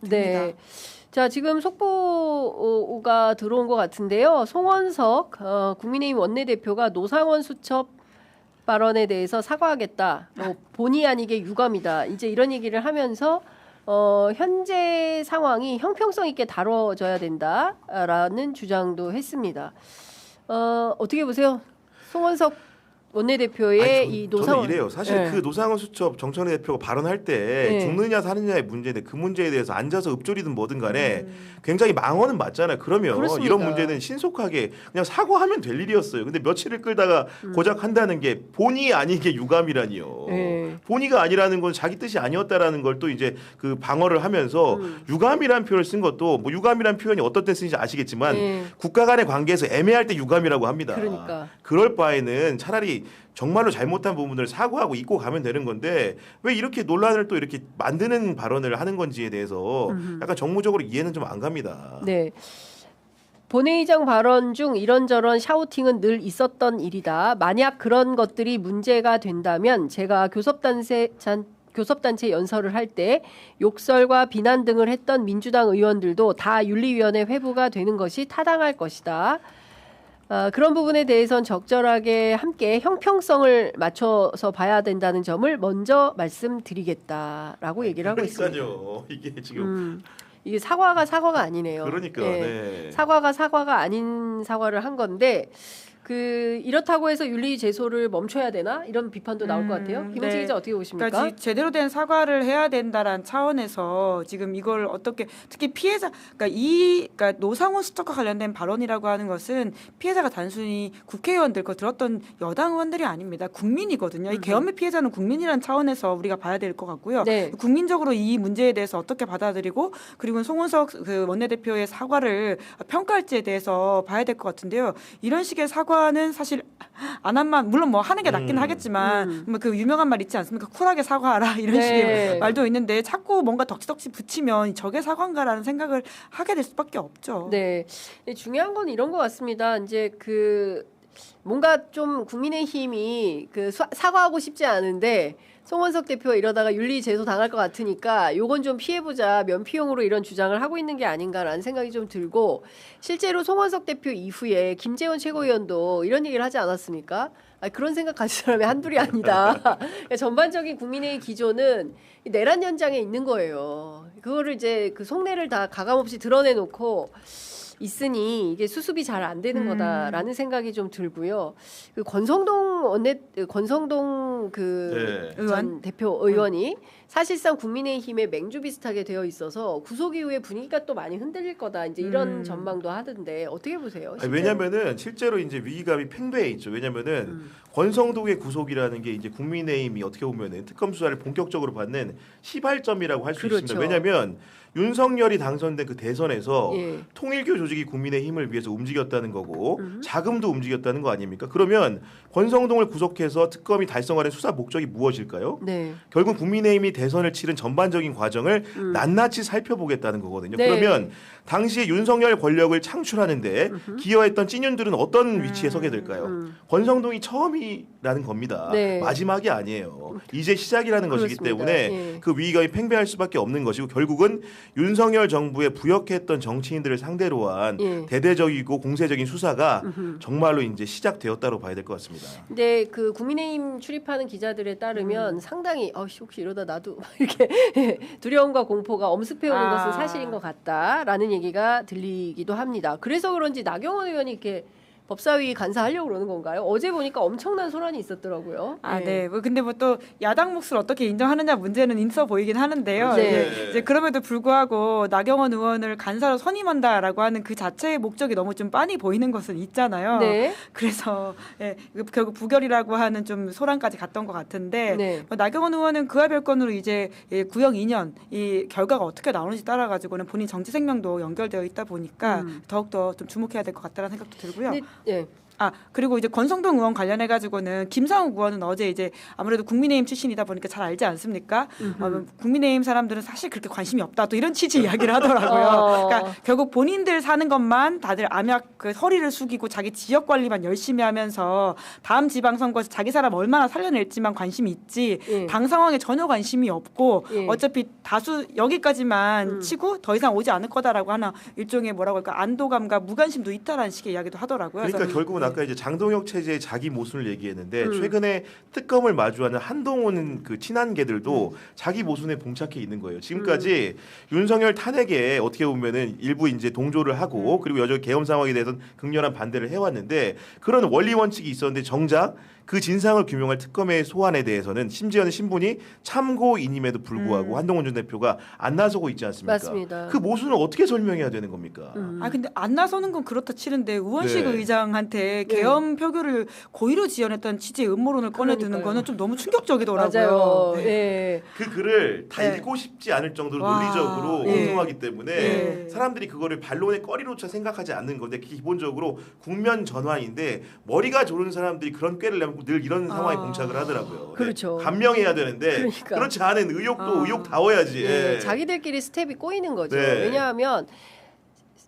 생각됩니다. 네. 자, 지금 속보가 들어온 것 같은데요. 송원석 어, 국민의힘 원내대표가 노상원 수첩 발언에 대해서 사과하겠다. 뭐 본의 아니게 유감이다. 이제 이런 얘기를 하면서 어, 현재 상황이 형평성 있게 다뤄져야 된다라는 주장도 했습니다. 어, 어떻게 보세요? 송원석 원내대표의 아니, 전- 이 저는 노상원 이래요. 사실 네. 그 노상원 수첩 정청래 대표가 발언할 때 네. 죽느냐 사느냐의 문제인데 그 문제에 대해서 앉아서 읊조리든 뭐든 간에 음. 굉장히 망언은 맞잖아요. 그러면 그렇습니다. 이런 문제는 신속하게 그냥 사과하면 될 일이었어요. 근데 며칠을 끌다가 고작 한다는 게 본의 아니게 유감이라니요. 음. 네. 본의가 아니라는 건 자기 뜻이 아니었다라는 걸 또 이제 그 방어를 하면서 음. 유감이라는 표현을 쓴 것도 뭐 유감이라는 표현이 어떤 때 쓰는지 아시겠지만 네. 국가 간의 관계에서 애매할 때 유감이라고 합니다. 그러니까. 그럴 바에는 차라리 정말로 잘못한 부분을 사과하고 잊고 가면 되는 건데 왜 이렇게 논란을 또 이렇게 만드는 발언을 하는 건지에 대해서 약간 정무적으로 이해는 좀 안 갑니다. 네. 본회의장 발언 중 이런저런 샤우팅은 늘 있었던 일이다. 만약 그런 것들이 문제가 된다면 제가 교섭단체 잔 교섭단체 연설을 할 때 욕설과 비난 등을 했던 민주당 의원들도 다 윤리위원회 회부가 되는 것이 타당할 것이다. 아, 그런 부분에 대해선 적절하게 함께 형평성을 맞춰서 봐야 된다는 점을 먼저 말씀드리겠다라고 얘기를 하고 있습니다. 그러니까요. 이게 지금 음, 이게 사과가 사과가 아니네요. 그러니까 예. 네. 사과가 사과가 아닌 사과를 한 건데 그 이렇다고 해서 윤리 제소를 멈춰야 되나 이런 비판도 나올 것 같아요. 음, 김은지 네. 기자 어떻게 보십니까? 그러니까 지- 제대로 된 사과를 해야 된다라는 차원에서 지금 이걸 어떻게 특히 피해자 그러니까 이 그러니까 노상원 수첩과 관련된 발언이라고 하는 것은 피해자가 단순히 국회의원들 거 들었던 여당 의원들이 아닙니다. 국민이거든요. 이 계엄의 피해자는 국민이라는 차원에서 우리가 봐야 될 것 같고요. 네. 국민적으로 이 문제에 대해서 어떻게 받아들이고 그리고 송원석 그 원내대표의 사과를 평가할지에 대해서 봐야 될 것 같은데요. 이런 식의 사과 는 사실 안 한만 물론 뭐 하는 게 낫긴 음. 하겠지만 음. 뭐그 유명한 말 있지 않습니까? 쿨하게 사과하라 이런 네. 식의 말도 있는데 자꾸 뭔가 덕지덕지 붙이면 저게 사과인가라는 생각을 하게 될 수밖에 없죠. 네. 중요한 건 이런 것 같습니다. 이제 그 뭔가 좀 국민의힘이 그 사- 사과하고 싶지 않은데 송원석 대표가 이러다가 윤리 제소 당할 것 같으니까 요건 좀 피해보자 면피용으로 이런 주장을 하고 있는 게 아닌가라는 생각이 좀 들고 실제로 송원석 대표 이후에 김재원 최고위원도 이런 얘기를 하지 않았습니까? 아, 그런 생각 가진 사람이 한둘이 아니다. 그러니까 전반적인 국민의 기조는 이 내란 현장에 있는 거예요. 그거를 이제 그 속내를 다 가감없이 드러내놓고 있으니 이게 수습이 잘 안 되는 음. 거다라는 생각이 좀 들고요. 그 권성동 원내 권성동 그전 네. 의원? 대표 의원이 사실상 국민의힘의 맹주 비슷하게 되어 있어서 구속 이후에 분위기가 또 많이 흔들릴 거다. 이제 이런 음. 전망도 하던데 어떻게 보세요? 아니? 왜냐면은 실제로 이제 위기감이 팽배해 있죠. 왜냐면은 음. 권성동의 구속이라는 게 이제 국민의힘이 어떻게 보면은 특검 수사를 본격적으로 받는 시발점이라고 할수 그렇죠. 있습니다. 왜냐면 윤석열이 당선된 그 대선에서 예. 통일교 조직이 국민의 힘을 위해서 움직였다는 거고 음. 자금도 움직였다는 거 아닙니까? 그러면 권성동을 구속해서 특검이 달성하는 수사 목적이 무엇일까요? 네. 결국 국민의힘이 대선을 치른 전반적인 과정을 음. 낱낱이 살펴보겠다는 거거든요. 네. 그러면 당시에 윤석열 권력을 창출하는데 기여했던 찐윤들은 어떤 위치에 서게 될까요? 음. 권성동이 처음이라는 겁니다. 네. 마지막이 아니에요. 이제 시작이라는 것이기 그렇습니다. 때문에 예. 그 위기감이 팽배할 수밖에 없는 것이고 결국은 윤석열 정부에 부역했던 정치인들을 상대로 한 예. 대대적이고 공세적인 수사가 음흠. 정말로 이제 시작되었다고 봐야 될 것 같습니다. 근데 그 국민의힘 출입하는 기자들에 따르면 음. 상당히 어씨 혹시 이러다 나도 이렇게 두려움과 공포가 엄습해 오는 아. 것은 사실인 것 같다라는 얘기가 들리기도 합니다. 그래서 그런지 나경원 의원이 이렇게 법사위 간사하려고 그러는 건가요? 어제 보니까 엄청난 소란이 있었더라고요. 아, 예. 네. 뭐 근데 뭐 또 야당 몫을 어떻게 인정하느냐 문제는 있어 보이긴 하는데요. 네. 이제, 이제 그럼에도 불구하고 나경원 의원을 간사로 선임한다라고 하는 그 자체의 목적이 너무 좀 빤히 보이는 것은 있잖아요. 네. 그래서 예, 이거 결국 부결이라고 하는 좀 소란까지 갔던 것 같은데 네. 뭐 나경원 의원은 그와 별건으로 이제 예, 구형 2년 이 결과가 어떻게 나오는지 따라 가지고는 본인 정치 생명도 연결되어 있다 보니까 음. 더욱 더 좀 주목해야 될 것 같다는 생각도 들고요. 예. 아 그리고 이제 권성동 의원 관련해 가지고는 김상욱 의원은 어제 이제 아무래도 국민의힘 출신이다 보니까 잘 알지 않습니까? 어, 국민의힘 사람들은 사실 그렇게 관심이 없다 또 이런 취지 이야기를 하더라고요. 어. 그러니까 결국 본인들 사는 것만 다들 암약 그 허리를 숙이고 자기 지역 관리만 열심히 하면서 다음 지방선거에서 자기 사람 얼마나 살려낼지만 관심이 있지 예. 당 상황에 전혀 관심이 없고 예. 어차피 다수 여기까지만 음. 치고 더 이상 오지 않을 거다라고 하나 일종의 뭐라고 할까 안도감과 무관심도 있다라는 식의 이야기도 하더라고요. 그러니까 결국은 아까 이제 장동혁 체제의 자기 모순을 얘기했는데 음. 최근에 특검을 마주하는 한동훈 그 친한계들도 자기 모순에 봉착해 있는 거예요. 지금까지 윤석열 탄핵에 어떻게 보면은 일부 이제 동조를 하고 그리고 여전히 계엄 상황에 대해서는 극렬한 반대를 해왔는데 그런 원리 원칙이 있었는데 정작 그 진상을 규명할 특검의 소환에 대해서는 심지어는 신분이 참고인임에도 불구하고 음. 한동훈 전 대표가 안 나서고 있지 않습니까? 맞습니다. 그 모순을 어떻게 설명해야 되는 겁니까? 음. 아 근데 안 나서는 건 그렇다 치는데 우원식 네. 의장한테 네. 계엄 표결을 고의로 지연했던 취지의 음모론을 꺼내드는. 거는 좀 너무 충격적이더라고요. 맞아요. 네. 예. 그 글을 다 네. 읽고 싶지 않을 정도로 와, 논리적으로 예. 엉뚱하기 때문에 예. 사람들이 그거를 반론의 꺼리로차 생각하지 않는 건데 기본적으로 국면 전환인데 머리가 좋은 사람들이 그런 꾀를 내면 늘 이런 상황에 아. 봉착을 하더라고요. 그렇죠. 네, 감명해야 되는데 그러니까. 그렇지 않은 의욕도 아. 의욕 다워야지. 예, 예. 자기들끼리 스텝이 꼬이는 거죠. 네. 왜냐하면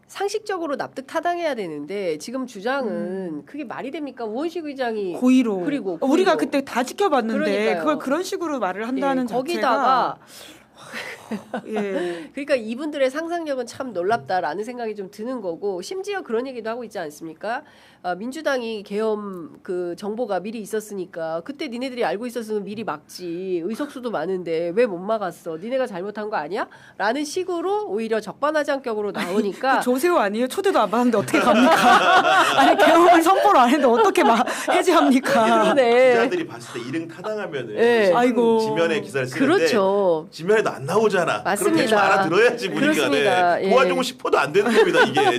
상식적으로 납득 타당해야 되는데 지금 주장은 그게 말이 됩니까? 우원식 의장이 고의로. 그리고 어, 우리가 고의로. 그때 다 지켜봤는데 그러니까요. 그걸 그런 식으로 말을 한다는 예, 거기다가 자체가 예. 그러니까 이분들의 상상력은 참 놀랍다라는 생각이 좀 드는 거고 심지어 그런 얘기도 하고 있지 않습니까? 아, 민주당이 계엄 그 정보가 미리 있었으니까 그때 니네들이 알고 있었으면 미리 막지 의석수도 많은데 왜 못 막았어? 니네가 잘못한 거 아니야? 라는 식으로 오히려 적반하장격으로 나오니까 그 조세호 아니에요? 초대도 안 받는데 어떻게 갑니까? 아니 계엄을 선포를 안 했는데 어떻게 막 해제합니까? 그러네. 기자들이 봤을 때 이릉 타당하면은 예. 신문 아이고. 지면에 기사를 쓰는데 그렇죠. 지면에도 안 나오잖아. 맞습니다. 그럼 대충 알아들어야지 보니까 그렇습니다. 네. 예. 도와주고 싶어도 안 되는 겁니다 이게